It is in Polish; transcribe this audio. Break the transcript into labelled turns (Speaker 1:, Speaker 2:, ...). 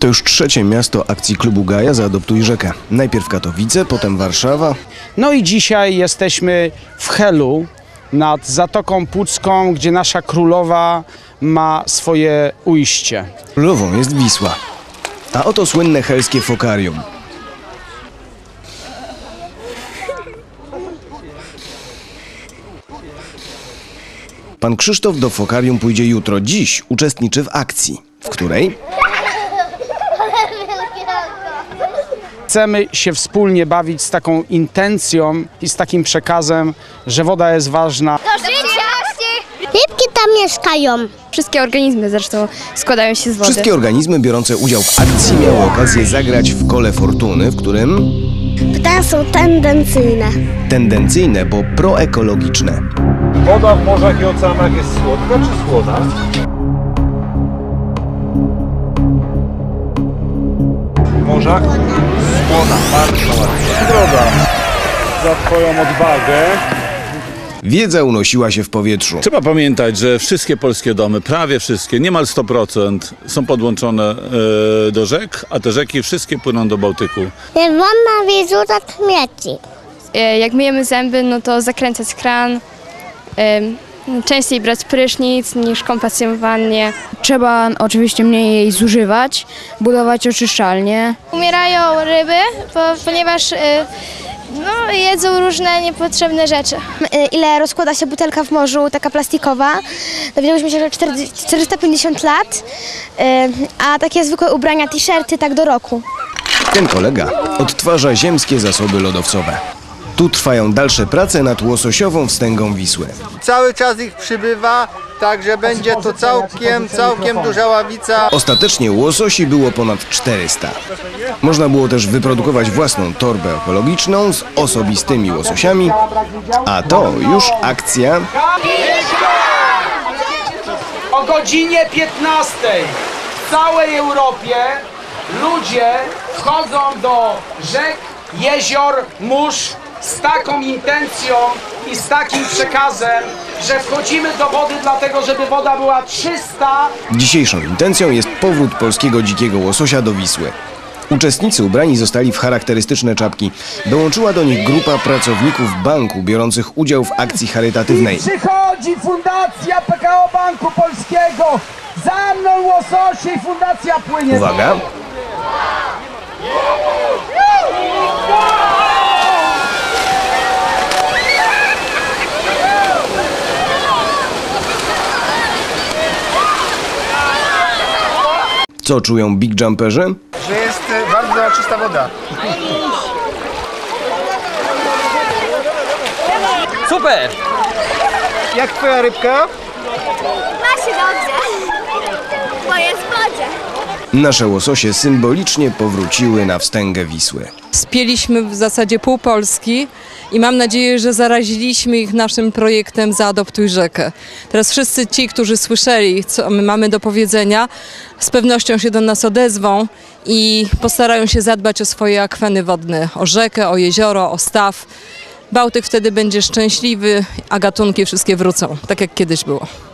Speaker 1: To już trzecie miasto akcji klubu Gaja Zaadoptuj rzekę. Najpierw Katowice, potem Warszawa.
Speaker 2: No i dzisiaj jesteśmy w Helu nad Zatoką Pucką, gdzie nasza królowa ma swoje ujście.
Speaker 1: Królową jest Wisła. A oto słynne helskie fokarium. Pan Krzysztof do fokarium pójdzie jutro. Dziś uczestniczy w akcji, w której
Speaker 2: Chcemy się wspólnie bawić z taką intencją i z takim przekazem, że woda jest ważna.
Speaker 3: Do życia!
Speaker 4: Rybki tam mieszkają.
Speaker 3: Wszystkie organizmy zresztą składają się z wody.
Speaker 1: wszystkie organizmy biorące udział w akcji miały okazję zagrać w kole fortuny, w którym
Speaker 4: Pytania są tendencyjne.
Speaker 1: tendencyjne, bo proekologiczne.
Speaker 5: Woda w morzach i oceanach jest słodka czy słona? W morzach? Słona, bardzo ładnie. Droga, za Twoją odwagę.
Speaker 1: Wiedza unosiła się w powietrzu.
Speaker 6: Trzeba pamiętać, że wszystkie polskie domy, prawie wszystkie, niemal 100% są podłączone e, do rzek, a te rzeki wszystkie płyną do Bałtyku.
Speaker 4: Nie wolno wyrzucać śmieci.
Speaker 3: E, Jak myjemy zęby, no to zakręcać kran, em, częściej brać prysznic niż kąpać się w wannie.
Speaker 7: Trzeba oczywiście mniej jej zużywać, budować oczyszczalnie.
Speaker 8: Umierają ryby, bo, ponieważ y, no, jedzą różne niepotrzebne rzeczy. Y, Ile rozkłada się butelka w morzu, taka plastikowa? Dowiedziałyśmy się, że 40 450 lat, y, a takie zwykłe ubrania, t-shirty tak do roku.
Speaker 1: Ten kolega odtwarza ziemskie zasoby lodowcowe. Tu trwają dalsze prace nad łososiową wstęgą Wisły.
Speaker 9: Cały czas ich przybywa, także będzie to całkiem, całkiem duża ławica.
Speaker 1: Ostatecznie łososi było ponad 400. Można było też wyprodukować własną torbę ekologiczną z osobistymi łososiami, a to już akcja
Speaker 2: O godzinie 15 w całej Europie ludzie wchodzą do rzek, jezior, mórz z taką intencją i z takim przekazem, że wchodzimy do wody dlatego, żeby woda była czysta,
Speaker 1: Dzisiejszą intencją jest powrót polskiego dzikiego łososia do Wisły. Uczestnicy ubrani zostali w charakterystyczne czapki. Dołączyła do nich grupa pracowników banku biorących udział w akcji charytatywnej.
Speaker 2: Przychodzi Fundacja PKO Banku Polskiego. Za mną łososie i fundacja płynie.
Speaker 1: Uwaga! Co czują big jumperzy?
Speaker 9: Że jest e, bardzo czysta woda.
Speaker 10: Super!
Speaker 9: Jak twoja rybka?
Speaker 8: Ma się dobrze, bo jest w wodzie.
Speaker 1: Nasze łososie symbolicznie powróciły na wstęgę Wisły.
Speaker 7: Spieliśmy w zasadzie pół Polski i mam nadzieję, że zaraziliśmy ich naszym projektem Zaadoptuj rzekę. Teraz wszyscy ci, którzy słyszeli, co my mamy do powiedzenia, z pewnością się do nas odezwą i postarają się zadbać o swoje akweny wodne, o rzekę, o jezioro, o staw. Bałtyk wtedy będzie szczęśliwy, a gatunki wszystkie wrócą, tak jak kiedyś było.